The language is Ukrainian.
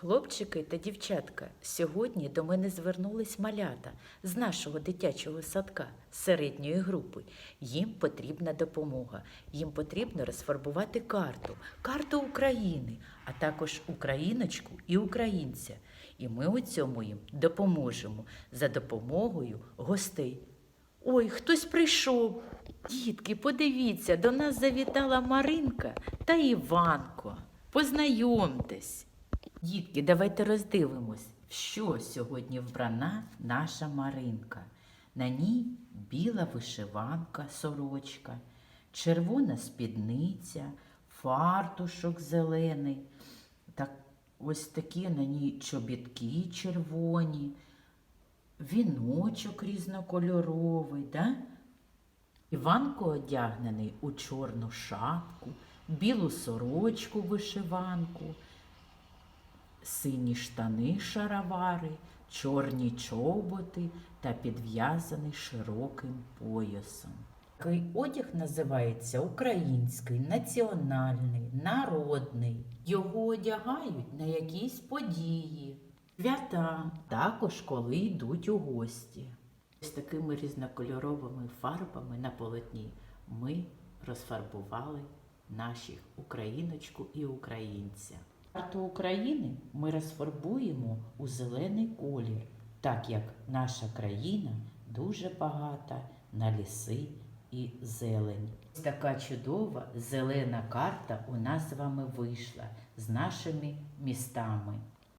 Хлопчики та дівчатка, сьогодні до мене звернулись малята з нашого дитячого садка середньої групи. Їм потрібна допомога. Їм потрібно розфарбувати карту, карту України, а також україночку і українця. І ми у цьому їм допоможемо за допомогою гостей. Ой, хтось прийшов. Дітки, подивіться, до нас завітала Маринка та Іванко. Познайомтесь. Дітки, давайте роздивимось, що сьогодні вбрана наша Маринка. На ній біла вишиванка, сорочка, червона спідниця, фартушок зелений, так, ось такі на ній чобітки червоні, віночок різнокольоровий. Да? Іванко одягнений у чорну шапку, білу сорочку вишиванку, сині штани шаровари, чорні чоботи та підв'язаний широким поясом. Такий одяг називається український, національний, народний. Його одягають на якісь події, свята, також коли йдуть у гості. З такими різнокольоровими фарбами на полотні ми розфарбували наших україночку і українця. Карту України ми розфарбуємо у зелений колір, так як наша країна дуже багата на ліси і зелень. Ось така чудова зелена карта у нас з вами вийшла з нашими містами.